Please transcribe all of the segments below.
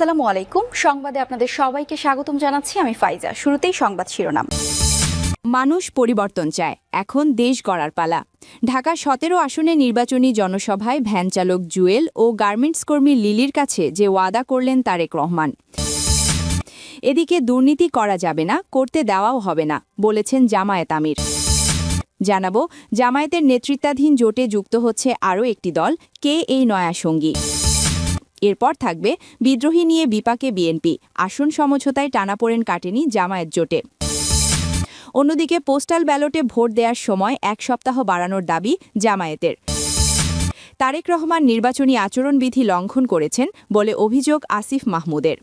আসসালামু আলাইকুম। সংবাদে আপনাদের সবাইকে স্বাগতম জানাচ্ছি আমি ফাইজা। শুরুতেই সংবাদ শিরোনাম। মানুষ পরিবর্তন চায়, এখন দেশ গড়ার পালা। ঢাকা সতেরো আসনে নির্বাচনী জনসভায় ভ্যান চালক জুয়েল ও গার্মেন্টস কর্মী লিলির কাছে যে ওয়াদা করলেন তারেক রহমান। এদিকে দুর্নীতি করা যাবে না, করতে দেওয়াও হবে না, বলেছেন জামায়াত আমির। জানাব, জামায়াতের নেতৃত্বাধীন জোটে যুক্ত হচ্ছে আরও একটি দল, কে এই নয়া সঙ্গী? এরপর থাকবে বিদ্রোহী নিয়ে বিপাকে বিএনপি। আসন সমঝোতায় টানাপোড়েন কাটেনি জামায়াত জোটে। অন্যদিকে পোস্টাল ব্যালটে ভোট দেওয়ার সময় এক সপ্তাহ বাড়ানোর দাবি জামায়াতের। তারেক রহমান নির্বাচনী আচরণবিধি লঙ্ঘন করেছেন বলে অভিযোগ আসিফ মাহমুদের।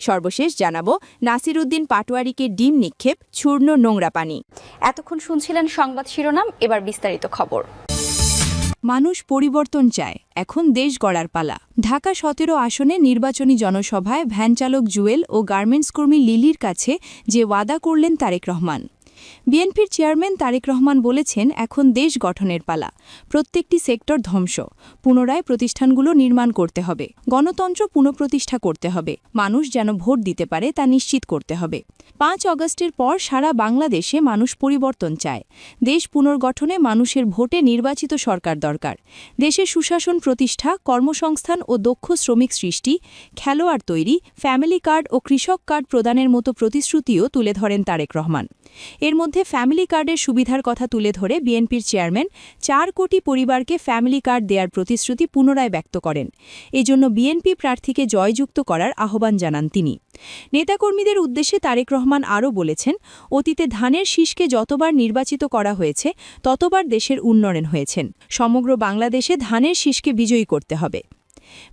সর্বশেষ জানাব নাসিরুদ্দিন পাটোয়ারিকে ডিম নিক্ষেপ, চূর্ণ নোংরা পানি। এতক্ষণ শুনছিলেন সংবাদ শিরোনাম, এবার বিস্তারিত খবর। মানুষ পরিবর্তন চায়। এখন দেশ গড়ার পালা। ঢাকা সতেরো আসনে নির্বাচনী জনসভায় ভ্যানচালক জুয়েল ও গার্মেন্টস কর্মী লিলির কাছে যে ওয়াদা করলেন তারেক রহমান। বিএনপির চেয়ারম্যান তারেক রহমান বলেছেন, এখন দেশ গঠনের পালা। প্রত্যেকটি সেক্টর ধ্বংস। পুনরায় প্রতিষ্ঠানগুলো নির্মাণ করতে হবে। গণতন্ত্র পুনঃপ্রতিষ্ঠা করতে হবে। মানুষ যেন ভোট দিতে পারে তা নিশ্চিত করতে হবে। পাঁচ অগস্টের পর সারা বাংলাদেশে মানুষ পরিবর্তন চায়। দেশ পুনর্গঠনে মানুষের ভোটে নির্বাচিত সরকার দরকার। দেশে সুশাসন প্রতিষ্ঠা, কর্মসংস্থান ও দক্ষ শ্রমিক সৃষ্টি, খেলোয়াড় তৈরি, ফ্যামিলি কার্ড ও কৃষক কার্ড প্রদানের মতো প্রতিশ্রুতিও তুলে ধরেন তারেক রহমান। এর মধ্যে ফ্যামিলি কার্ডের সুবিধার কথা তুলে ধরে বিএনপির চেয়ারম্যান চার কোটি পরিবারকে ফ্যামিলি কার্ড দেওয়ার প্রতিশ্রুতি পুনরায় ব্যক্ত করেন। এজন্য বিএনপি প্রার্থীকে জয়যুক্ত করার আহ্বান জানান তিনি। নেতাকর্মীদের উদ্দেশ্যে তারেক রহমান আরও বলেছেন, অতীতে ধানের শীষকে যতবার নির্বাচিত করা হয়েছে, ততবার দেশের উন্নয়ন হয়েছেন সমগ্র বাংলাদেশে ধানের শীষকে বিজয়ী করতে হবে।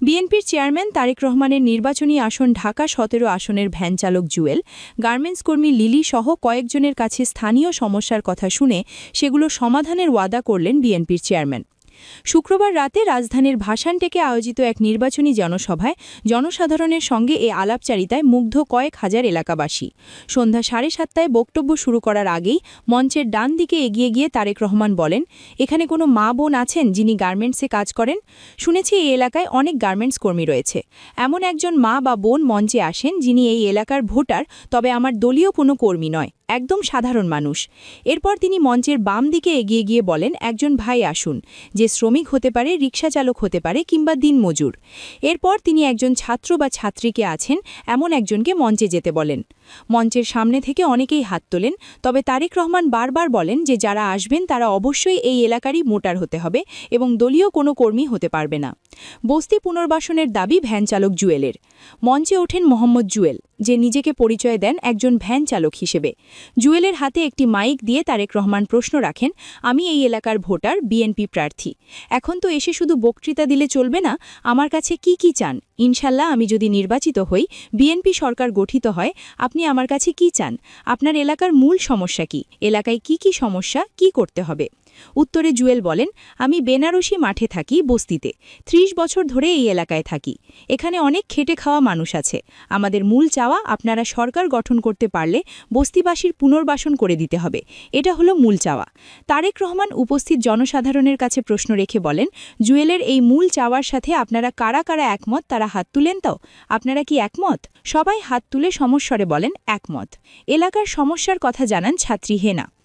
বিএনপির চেয়ারম্যান তারেক রহমানের নির্বাচনী আসন ঢাকা সতেরো আসনের ভ্যানচালক জুয়েল, গার্মেন্টস কর্মী লিলি সহ কয়েকজনের কাছে স্থানীয় সমস্যার কথা শুনে সেগুলো সমাধানের ওয়াদা করলেন বিএনপির চেয়ারম্যান। শুক্রবার রাতে রাজধানীর ভাসানটেকে আয়োজিত এক নির্বাচনী জনসভায় জনসাধারণের সঙ্গে এ আলাপচারিতায় মুগ্ধ কয়েক হাজার এলাকাবাসী। সন্ধ্যা সাড়ে সাতটায় বক্তব্য শুরু করার আগেই মঞ্চের ডান দিকে এগিয়ে গিয়ে তারেক রহমান বলেন, এখানে কোনো মা বোন আছেন যিনি গার্মেন্টসে কাজ করেন? শুনেছি এই এলাকায় অনেক গার্মেন্টস কর্মী রয়েছে। এমন একজন মা বা বোন মঞ্চে আসেন যিনি এই এলাকার ভোটার, তবে আমার দলীয় কোনো কর্মী নয়। একদম সাধারণ মানুষ। এরপর তিনি মঞ্চের বাম দিকে এগিয়ে গিয়ে বলেন, একজন ভাই আসুন, যে শ্রমিক হতে পারে রিক্সা চালক হতে পারে কিংবা দিনমজুর। এরপর তিনি একজন ছাত্র বা ছাত্রীকে আছেন, এমন একজনকে মঞ্চে যেতে বলেন। মঞ্চের সামনে থেকে অনেকেই হাত তোলেন, তবে তারেক রহমান বারবার বলেন যে যারা আসবেন তারা অবশ্যই এই এলাকারই মোটার হতে হবে এবং দলীয় কোনো কর্মী হতে পারবে না। বস্তি পুনর্বাসনের দাবি ভ্যান চালক জুয়েলের। মঞ্চে ওঠেন মোহাম্মদ জুয়েল, যে নিজেকে পরিচয় দেন একজন ভ্যান চালক হিসেবে। জুয়েলের হাতে একটি মাইক দিয়ে তারেক রহমান প্রশ্ন রাখেন, আমি এই এলাকার ভোটার, বিএনপি প্রার্থী। এখন তো এসে শুধু বক্তৃতা দিলে চলবে না, আমার কাছে কি কি চান? ইনশাল্লাহ আমি যদি নির্বাচিত হই, বিএনপি সরকার গঠিত হয়, আপনি আমার কাছে কি চান? আপনার এলাকার মূল সমস্যা কি? এলাকায় কি কি সমস্যা? কি করতে হবে? উত্তরে জুয়েল বলেন, আমি বেনারসি মাঠে থাকি বস্তিতে। ত্রিশ বছর ধরে এই এলাকায় থাকি। এখানে অনেক খেটে খাওয়া মানুষ আছে। আমাদের মূল চাওয়া আপনারা সরকার গঠন করতে পারলে বস্তিবাসীর পুনর্বাসন করে দিতে হবে। এটা হলো মূল চাওয়া। তারেক রহমান উপস্থিত জনসাধারণের কাছে প্রশ্ন রেখে বলেন, জুয়েলের এই মূল চাওয়ার সাথে আপনারা কারা কারা একমত? তারা হাত তুলেন তো? আপনারা কি একমত? সবাই হাত তুলে সমস্বরে বলেন, একমত। এলাকার সমস্যার কথা জানান ছাত্রী হেনা।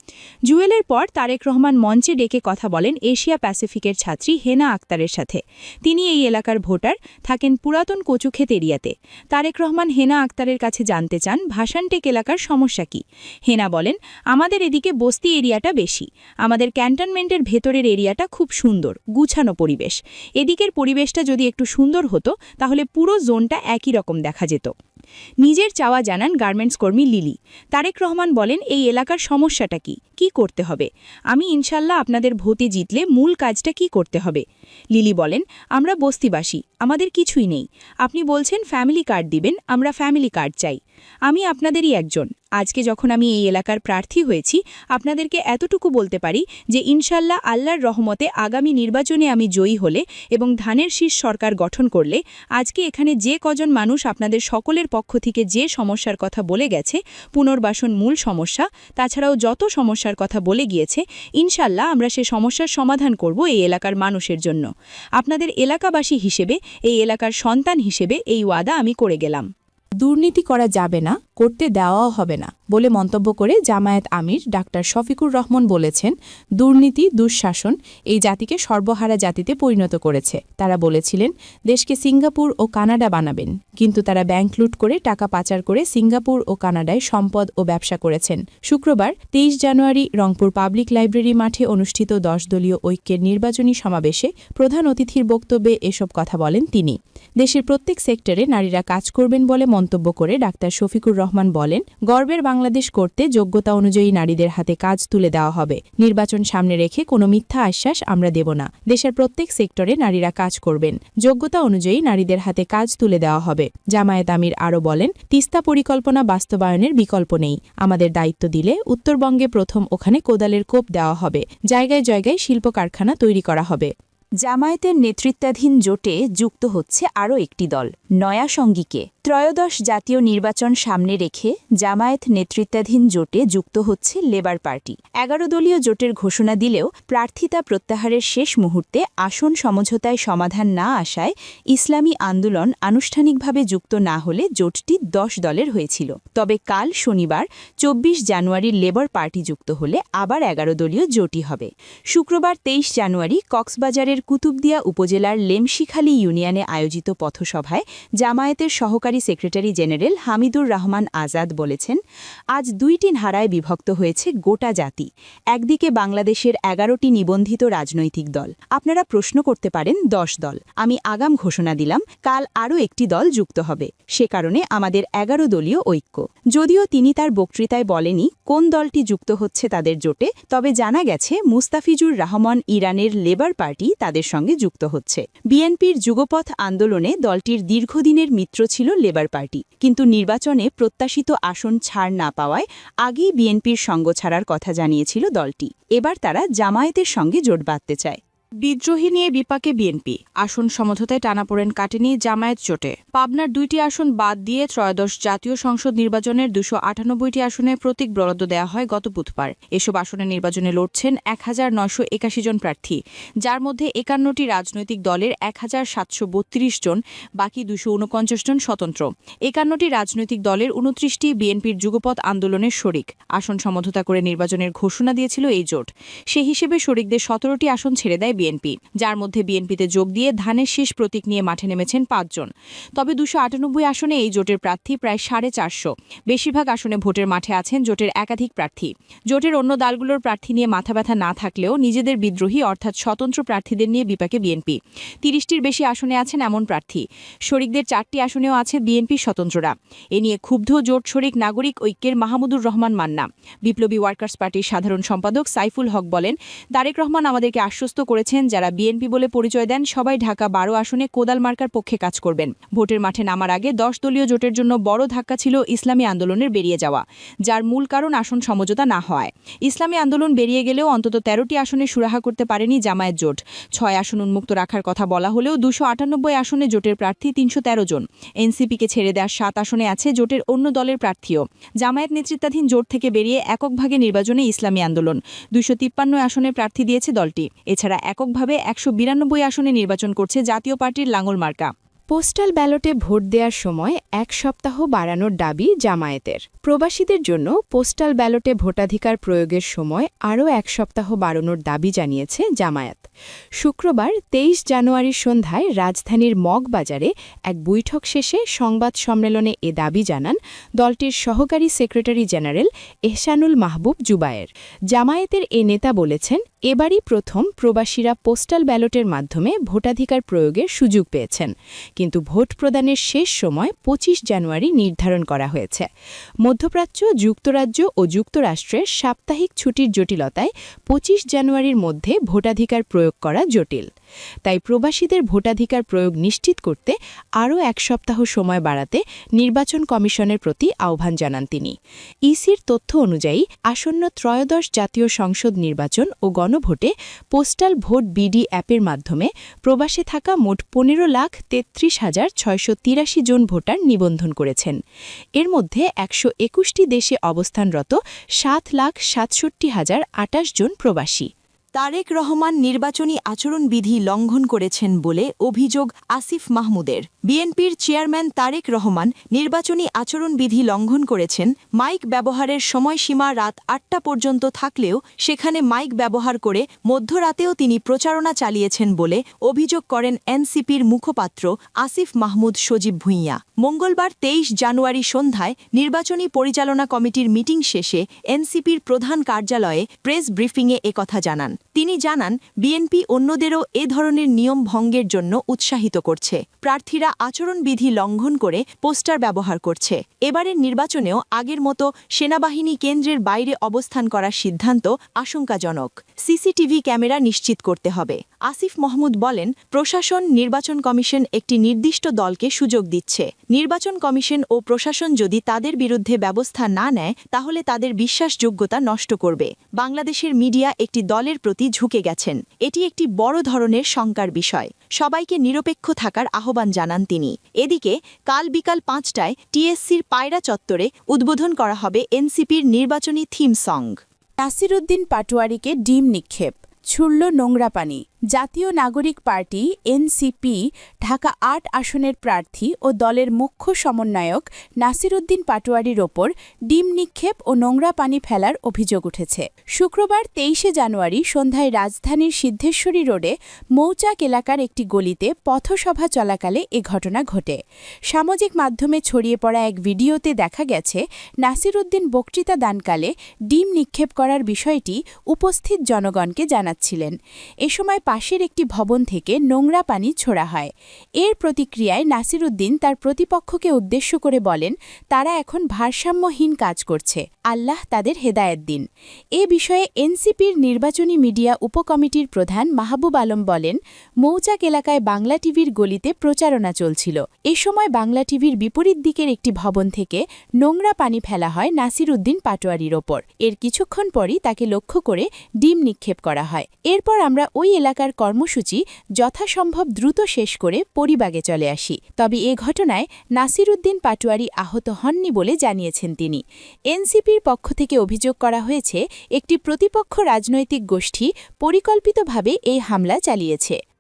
জুয়েলের পর তারেক রহমান মঞ্চে ডেকে কথা বলেন এশিয়া প্যাসিফিকের ছাত্রী হেনা আক্তারের সাথে। তিনি এই এলাকার ভোটার, থাকেন পুরাতন কচুক্ষেত এরিয়াতে। তারেক রহমান হেনা আক্তারের কাছে জানতে চান, ভাসানটেক এলাকার সমস্যা কি? হেনা বলেন, আমাদের এদিকে বস্তি এরিয়াটা বেশি। আমাদের ক্যান্টনমেন্টের ভেতরের এরিয়াটা খুব সুন্দর, গুছানো পরিবেশ। এদিকের পরিবেশটা যদি একটু সুন্দর হতো, তাহলে পুরো জোনটা একই রকম দেখা যেত। নিজের চাওয়া জানান গার্মেন্টস কর্মী লিলি। তারেক রহমান বলেন, এই এলাকার সমস্যাটা কি? কি করতে হবে? আমি ইনশাল্লাহ আপনাদের ভোটে জিতলে মূল কাজটা কি করতে হবে? লিলি বলেন, আমরা বস্তিবাসী, আমাদের কিছুই নেই। আপনি বলছেন ফ্যামিলি কার্ড দিবেন, আমরা ফ্যামিলি কার্ড চাই। আমি আপনাদেরই একজন। আজকে যখন আমি এই এলাকার প্রার্থী হয়েছি, আপনাদেরকে এতটুকু বলতে পারি যে ইনশাল্লাহ আল্লাহর রহমতে আগামী নির্বাচনে আমি জয়ী হলে এবং ধানের শীষ সরকার গঠন করলে আজকে এখানে যে কজন মানুষ আপনাদের সকলের পক্ষ থেকে যে সমস্যার কথা বলে গেছে, পুনর্বাসন মূল সমস্যা, তাছাড়াও যত সমস্যার কথা বলে গিয়েছে, ইনশাল্লাহ আমরা সে সমস্যার সমাধান করব এই এলাকার মানুষের জন্য। জন্য। আপনাদের এলাকাবাসী হিসেবে এই এলাকার সন্তান হিসেবে এই ওয়াদা আমি করে গেলাম। দুর্নীতি করা যাবে না, করতে দেওয়াও হবে না, বলে মন্তব্য করে জামায়াত আমির ডাক্তার শফিকুর রহমান বলেছেন, দুর্নীতি, দুঃশাসন এই জাতিকে সর্বহারা জাতিতে পরিণত করেছে। তারা বলেছিলেন, দেশকে সিঙ্গাপুর ও কানাডা বানাবেন, কিন্তু তারা ব্যাংক লুট করে টাকা পাচার করে সিঙ্গাপুর ও কানাডায় সম্পদ ও ব্যবসা করেছেন। শুক্রবার, তেইশ জানুয়ারি, রংপুর পাবলিক লাইব্রেরি মাঠে অনুষ্ঠিত দশ দলীয় ঐক্যের নির্বাচনী সমাবেশে প্রধান অতিথির বক্তব্যে এসব কথা বলেন তিনি। দেশের প্রত্যেক সেক্টরে নারীরা কাজ করবেন বলে মন্তব্য করে ডাক্তার শফিকুর রহমান বলেন, গর্বের বাংলাদেশ করতে যোগ্যতা অনুযায়ী নারীদের হাতে কাজ তুলে দেওয়া হবে। নির্বাচন সামনে রেখে কোনো মিথ্যা আশ্বাস আমরা দেব না। দেশের প্রত্যেক সেক্টরে নারীরা কাজ করবেন। যোগ্যতা অনুযায়ী নারীদের হাতে কাজ তুলে দেওয়া হবে। জামায়াত আমির আরও বলেন, তিস্তা পরিকল্পনা বাস্তবায়নের বিকল্প নেই। আমাদের দায়িত্ব দিলে উত্তরবঙ্গে প্রথম ওখানে কোদালের কোপ দেওয়া হবে। জায়গায় জায়গায় শিল্প কারখানা তৈরি করা হবে। জামায়াতের নেতৃত্বাধীন জোটে যুক্ত হচ্ছে আরও একটি দল, নয়া সঙ্গীকে। ত্রয়োদশ জাতীয় নির্বাচন সামনে রেখে জামায়াত নেতৃত্বাধীন জোটে যুক্ত হচ্ছে লেবার পার্টি। এগারো দলীয় জোটের ঘোষণা দিলেও প্রার্থিতা প্রত্যাহারের শেষ মুহূর্তে আসন সমঝোতায় সমাধান না আসায় ইসলামী আন্দোলন আনুষ্ঠানিকভাবে যুক্ত না হলে জোটটি দশ দলের হয়েছিল। তবে কাল শনিবার চব্বিশ জানুয়ারির লেবার পার্টি যুক্ত হলে আবার এগারো দলীয় জোটই হবে। শুক্রবার তেইশ জানুয়ারি কক্সবাজারের কুতুবদিয়া উপজেলার লেমশিখালী ইউনিয়নে আয়োজিত পথসভায় জামায়াতের সহকারী সেক্রেটারি জেনারেল হামিদুর রহমান আজাদ বলেছেন, আজ দুইটি ধারায় বিভক্ত হয়েছে গোটা জাতি। একদিকে বাংলাদেশের এগারোটি নিবন্ধিত রাজনৈতিক দল। আপনারা প্রশ্ন করতে পারেন দশ দল। আমি আগাম ঘোষণা দিলাম, কাল আরও একটি দল যুক্ত হবে। সে কারণে আমাদের এগারো দলীয় ঐক্য। যদিও তিনি তার বক্তৃতায় বলেনি কোন দলটি যুক্ত হচ্ছে তাদের জোটে, তবে জানা গেছে মুস্তাফিজুর রহমান ইরানের লেবার পার্টি তাদের সঙ্গে যুক্ত হচ্ছে। বিএনপির যুগপথ আন্দোলনে দলটির দীর্ঘদিনের মিত্র ছিল লেবার পার্টি। কিন্তু নির্বাচনে প্রত্যাশিত আসন ছাড় না পাওয়ায় আগেই বিএনপির সঙ্গ ছাড়ার কথা জানিয়েছিল দলটি। এবার তারা জামায়াতের সঙ্গে জোট বাঁধতে চায়। বিদ্রোহী নিয়ে বিপাকে বিএনপি। আসন সমঝোতায় টানাপোড়েন কাটেনি জামায়াত জোটে। পাবনার দুইটি আসন বাদ দিয়ে ত্রয়োদশ জাতীয় সংসদ নির্বাচনের দুশো আটানব্বইটি আসনে প্রতীক বরাদ্দ দেওয়া হয় গত বুধবার। এসব আসনে নির্বাচনে লড়ছেন এক হাজার নয়শো একাশি জন প্রার্থী, যার মধ্যে একান্নটি রাজনৈতিক দলের এক হাজার সাতশো বত্রিশ জন, বাকি দুশো উনপঞ্চাশ জন স্বতন্ত্র। একান্নটি রাজনৈতিক দলের উনত্রিশটি বিএনপির যুগপথ আন্দোলনের শরিক। আসন সমঝোতা করে নির্বাচনের ঘোষণা দিয়েছিল এই জোট। সে হিসেবে শরিকদের সতেরোটি আসন ছেড়ে দেয় বিএনপি, যার মধ্যে বিএনপিতে যোগ দিয়ে ধানের শীষ প্রতীক নিয়ে মাঠে নেমেছেন পাঁচজন তবে দুশো আটানব্বই আসনে এই জোটের প্রার্থী প্রায় সাড়ে চারশো। বেশিরভাগ আসনে ভোটের মাঠে আছেন জোটের একাধিক প্রার্থী। জোটের অন্য দলগুলোর প্রার্থী নিয়ে মাথা ব্যথা না থাকলেও নিজেদের বিদ্রোহী অর্থাৎ স্বতন্ত্র প্রার্থীদের নিয়ে বিপাকে বিএনপি। তিরিশটির বেশি আসনে আছেন এমন প্রার্থী। শরিকদের চারটি আসনেও আছে বিএনপি স্বতন্ত্ররা। এ নিয়ে ক্ষুব্ধ জোট শরিক নাগরিক ঐক্যের মাহমুদুর রহমান মান্না। বিপ্লবী ওয়ার্কার্স পার্টির সাধারণ সম্পাদক সাইফুল হক বলেন, তারেক রহমান আমাদেরকে আশ্বস্ত করেছেন যারা বিএনপি বলে পরিচয় দেন, সবাই ঢাকা বারো আসনে কোদাল মার্কার পক্ষে কাজ করবেন। ভোটের মাঠে নামার আগে দশ দলীয় জোটের জন্য বড় ধাক্কা ছিল ইসলামী আন্দোলনের বেরিয়ে যাওয়া, যার মূল কারণ আসন সমঝোতা না হয় ইসলামী আন্দোলন বেরিয়ে গেলেও অন্তত তেরোটি আসনে সুরাহা করতে পারেনি জামায়াত জোট। ছয় আসন উন্মুক্ত রাখার কথা বলা হলেও দুশো আটানব্বই আসনে জোটের প্রার্থী তিনশো তেরো জন। এনসিপিকে ছেড়ে দেওয়ার সাত আসনে আছে জোটের অন্য দলের প্রার্থীও। জামায়াত নেতৃত্বাধীন জোট থেকে বেরিয়ে এককভাগে নির্বাচনে ইসলামী আন্দোলন। দুইশো তিপ্পান্ন আসনে প্রার্থী দিয়েছে দলটি। এছাড়া এককভাবে একশো বিরানব্বই আসনে নির্বাচন করছে জাতীয় পার্টির লাঙ্গল মার্কা। পোস্টাল ব্যালটে ভোট দেওয়ার সময় এক সপ্তাহ বাড়ানোর দাবি জামায়াতের। প্রবাসীদের জন্য পোস্টাল ব্যালটে ভোটাধিকার প্রয়োগের সময় আরও এক সপ্তাহ বাড়ানোর দাবি জানিয়েছে জামায়াত। শুক্রবার তেইশ জানুয়ারির সন্ধ্যায় রাজধানীর মগবাজারে এক বৈঠক শেষে সংবাদ সম্মেলনে এ দাবি জানান দলটির সহকারী সেক্রেটারি জেনারেল এহসানুল মাহবুব জুবায়ের। জামায়াতের এ নেতা বলেছেন, এবারই প্রথম প্রবাসীরা পোস্টাল ব্যালটের মাধ্যমে ভোটাধিকার প্রয়োগের সুযোগ পেয়েছেন। কিন্তু ভোট প্রদানের শেষ সময় ২৫ জানুয়ারি নির্ধারণ করা হয়েছে। মধ্যপ্রাচ্য, যুক্তরাজ্য ও যুক্তরাষ্ট্রের সাপ্তাহিক ছুটির জটিলতায় ২৫ জানুয়ারির মধ্যে ভোটাধিকার প্রয়োগ করা জটিল। তাই প্রবাসীদের ভোটাধিকার প্রয়োগ নিশ্চিত করতে আরও এক সপ্তাহ সময় বাড়াতে নির্বাচন কমিশনের প্রতি আহ্বান জানান তিনি। ইসির তথ্য অনুযায়ী, আসন্ন ত্রয়োদশ জাতীয় সংসদ নির্বাচন ও গণভোটে পোস্টাল ভোট বিডি অ্যাপের মাধ্যমে প্রবাসে থাকা মোট পনেরো লাখ তেত্রিশ হাজার ছয়শো তিরাশি জন ভোটার নিবন্ধন করেছেন। এর মধ্যে একশো একুশটি দেশে অবস্থানরত সাত লাখ সাতষট্টি হাজার আটাশ জন প্রবাসী। তারেক রহমান নির্বাচনী আচরণবিধি লঙ্ঘন করেছেন বলে অভিযোগ আসিফ মাহমুদের। বিএনপির চেয়ারম্যান তারেক রহমান নির্বাচনী আচরণবিধি লঙ্ঘন করেছেন। মাইক ব্যবহারের সময়সীমা রাত আটটা পর্যন্ত থাকলেও সেখানে মাইক ব্যবহার করে মধ্যরাতেও তিনি প্রচারণা চালিয়েছেন বলে অভিযোগ করেন এনসিপির মুখপাত্র আসিফ মাহমুদ সজীব ভুঁইয়া। মঙ্গলবার তেইশ জানুয়ারি সন্ধ্যায় নির্বাচনী পরিচালনা কমিটির মিটিং শেষে এনসিপির প্রধান কার্যালয়ে প্রেস ব্রিফিংয়ে একথা জানান। তিনি জানান, বিএনপি অন্যদেরও এ ধরনের নিয়ম ভঙ্গের জন্য উৎসাহিত করছে। প্রার্থীরা আচরণবিধি লঙ্ঘন করে পোস্টার ব্যবহার করছে। এবারের নির্বাচনেও আগের মতো সেনাবাহিনী কেন্দ্রের বাইরে অবস্থান করার সিদ্ধান্ত আশঙ্কাজনক। সিসিটিভি ক্যামেরা নিশ্চিত করতে হবে। আসিফ মাহমুদ বলেন, প্রশাসন, নির্বাচন কমিশন একটি নির্দিষ্ট দলকে সুযোগ দিচ্ছে। নির্বাচন কমিশন ও প্রশাসন যদি তাদের বিরুদ্ধে ব্যবস্থা না নেয়, তাহলে তাদের বিশ্বাসযোগ্যতা নষ্ট করবে। বাংলাদেশের মিডিয়া একটি দলের প্রতি ঝুঁকে গেছেন। এটি একটি বড় ধরনের শঙ্কার বিষয়। সবাইকে নিরপেক্ষ থাকার আহ্বান জানান তিনি। এদিকে, কাল বিকাল পাঁচটায় টিএসসির পায়রা চত্বরে উদ্বোধন করা হবে এনসিপির নির্বাচনী থিম সং। নাসিরুদ্দিন পাটোয়ারিকে ডিম নিক্ষেপ। ছুড়ল নোংরা পানি। জাতীয় নাগরিক পার্টি, এনসিপি, ঢাকা আট আসনের প্রার্থী ও দলের মুখ্য সমন্বয়ক নাসিরুদ্দিন পাটোয়ারির ওপর ডিম নিক্ষেপ ও নোংরা পানি ফেলার অভিযোগ উঠেছে। শুক্রবার তেইশে জানুয়ারি সন্ধ্যায় রাজধানীর সিদ্ধেশ্বরী রোডে মৌচাক এলাকার একটি গলিতে পথসভা চলাকালে এ ঘটনা ঘটে। সামাজিক মাধ্যমে ছড়িয়ে পড়া এক ভিডিওতে দেখা গেছে, নাসিরুদ্দিন বক্তৃতা দানকালে ডিম নিক্ষেপ করার বিষয়টি উপস্থিত জনগণকে জানাচ্ছিলেন এ সময় পাশের একটি ভবন থেকে নোংরা পানি ছোড়া হয়। এর প্রতিক্রিয়ায় নাসিরুদ্দিন তার প্রতিপক্ষকে উদ্দেশ্য করে বলেন, তারা এখন ভারসাম্যহীন কাজ করছে। আল্লাহ তাদের হেদায়েত দিন। এ বিষয়ে এনসিপির নির্বাচনী মিডিয়া উপকমিটির প্রধান মাহবুব আলম বলেন, মৌচাক এলাকায় বাংলা টিভির গলিতে প্রচারণা চলছিল। এ সময় বাংলা টিভির বিপরীত দিকের একটি ভবন থেকে নোংরা পানি ফেলা হয় নাসিরুদ্দিন পাটোয়ারির ওপর। এর কিছুক্ষণ পরই তাকে লক্ষ্য করে ডিম নিক্ষেপ করা হয়। এরপর আমরা ওই এলাকার কর্মসূচি যথাসম্ভব দ্রুত শেষ করে পরিবাগে চলে আসি। তবে এ ঘটনায় নাসির উদ্দিন পাটোয়ারি আহত হননি বলে জানিয়েছেন তিনি। এনসিপির পক্ষ থেকে অভিযোগ করা হয়েছে, একটি প্রতিপক্ষ রাজনৈতিক গোষ্ঠী পরিকল্পিতভাবে এই হামলা চালিয়েছে।